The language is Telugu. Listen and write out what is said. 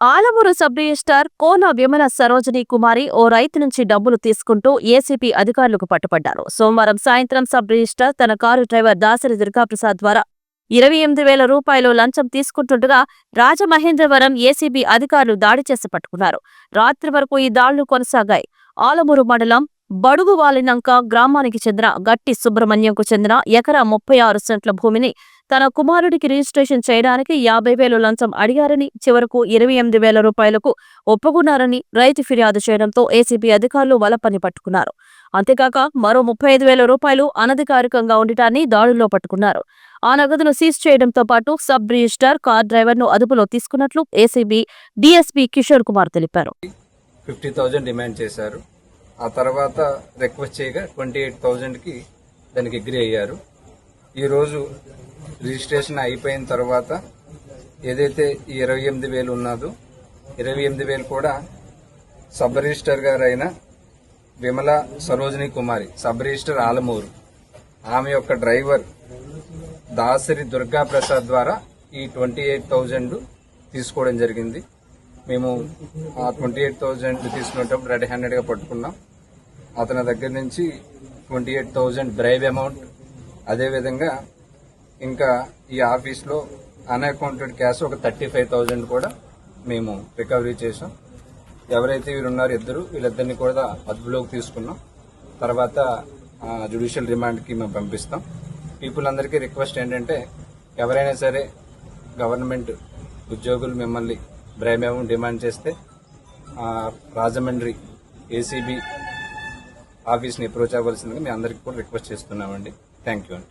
ఆలమూరు సబ్ రిజిస్టార్ కోన విమల సరోజిని కుమారి ఓ రైతు నుంచి డబ్బులు తీసుకుంటూ ఏసీపీ అధికారులకు పట్టుపడ్డారు సోమవారం సాయంత్రం సబ్ రిజిస్టార్ తన కారు డ్రైవర్ దాసరి దుర్గాప్రసాద్ ద్వారా ఇరవై ఎనిమిది వేల రూపాయలు లంచం తీసుకుంటుండగా రాజమహేంద్రవరం ఏసీబీ అధికారులు దాడి చేసి పట్టుకున్నారు. రాత్రి వరకు ఈ దాడులు కొనసాగాయి. ఆలమూరు మండలం బడుగు వాలినంక గ్రామానికి చెందిన గట్టి సుబ్రహ్మణ్యంకు చెందిన ఎకరా ముప్పై ఆరు సెంట్ల భూమిని తన కుమారుడికి రిజిస్ట్రేషన్ చేయడానికి యాభై వేలు లంచం అడిగారని చివరకు ఇరవై ఎనిమిది వేల రూపాయలకు ఒప్పుకున్నారని రైతు ఫిర్యాదు చేయడంతో ఏసీబీ అధికారులు వలపని పట్టుకున్నారు. అంతేకాక మరో ముప్పై ఐదు వేల రూపాయలు అనధికారికంగా ఉండటాన్ని దాడుల్లో పట్టుకున్నారు. ఆ నగదును సీజ్ చేయడంతో పాటు సబ్ రిజిస్టార్ కార్ డ్రైవర్ను అదుపులో తీసుకున్నట్లు ఏసీబీ డీఎస్పీ కిషోర్ కుమార్ తెలిపారు. ఫిఫ్టీ థౌజండ్ డిమాండ్ చేశారు. ఆ తర్వాత రిక్వెస్ట్ చేయగా ట్వంటీ ఎయిట్ థౌజండ్కి దానికి అగ్రి అయ్యారు. ఈరోజు రిజిస్ట్రేషన్ అయిపోయిన తర్వాత ఏదైతే ఈ ఇరవై ఎనిమిది వేలు ఉన్నదో ఇరవై ఎనిమిది వేలు కూడా సబ్ రిజిస్టర్ గారు అయిన విమల సరోజిని కుమారి సబ్ రిజిస్టర్ ఆలమూరు ఆమె యొక్క డ్రైవర్ దాసరి దుర్గా ప్రసాద్ ద్వారా ఈ ట్వంటీ ఎయిట్ థౌజండ్ తీసుకోవడం జరిగింది. మేము ఆ ట్వంటీ ఎయిట్ థౌజండ్ తీసుకునేటప్పుడు రెడీ హ్యాండెడ్గా పట్టుకున్నాం. అతని దగ్గర నుంచి twenty eight thousand drive amount అదేవిధంగా ఇంకా ఈ ఆఫీస్లో అన్అకౌంటెడ్ క్యాష్ ఒక థర్టీ ఫైవ్ థౌజండ్ కూడా మేము రికవరీ చేసాం ఎవరైతే వీరు ఉన్నారో ఇద్దరు వీళ్ళిద్దరిని కూడా అదుపులోకి తీసుకున్నాం. తర్వాత జుడిషియల్ రిమాండ్కి మేము పంపిస్తాం. పీపుల్ అందరికీ రిక్వెస్ట్ ఏంటంటే ఎవరైనా సరే గవర్నమెంట్ ఉద్యోగులు మిమ్మల్ని బ్రైమేమో డిమాండ్ చేస్తే రాజమండ్రి ఏసీబీ ఆఫీస్ని అప్రోచ్ అవ్వాల్సిందిగా మీ అందరికీ కూడా రిక్వెస్ట్ చేస్తున్నామండి. థ్యాంక్ యూ అండి.